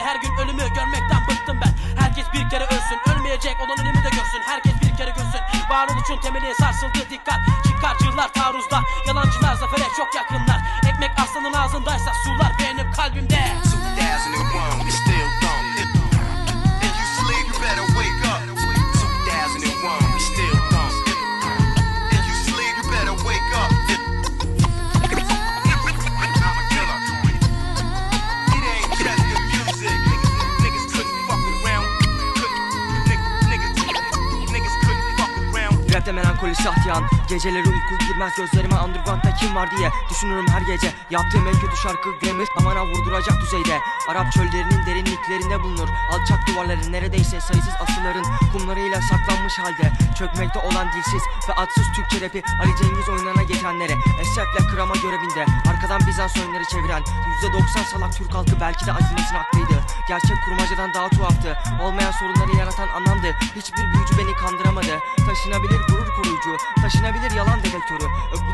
bitti her gün ölümü görmekten bıktım ben. Herkes bir kere ölsün ölmeyecek olan ölümü de görsün. Herkes bir kere görsün. Varoluşun temeli sarsıldı dikkat. Çıkarcılar taarruzda Rapte melankoli sahtiyan Geceleri uyku girmez gözlerime underground'da kim var diye Düşünürüm her gece. Yaptığım en kötü şarkı glamour Amana vurduracak düzeyde. Arap çöllerinin derinliklerinde bulunur Alçak duvarları neredeyse sayısız asırların Kumlarıyla saklanmış halde. Çökmekte olan dilsiz ve atsız Türkçe rapi Ali Cengiz oyunlarına geçenlere Esefle kırama görevinde. Arkadan Bizans oyunları çeviren %90 salak Türk halkı belki de Azim'in haklıydı Gerçek kurmacadan daha tuhaftı. Olmayan sorunları yaratan anlamdı Hiçbir Taşınabilir gurur koruyucu Taşınabilir yalan dedektörü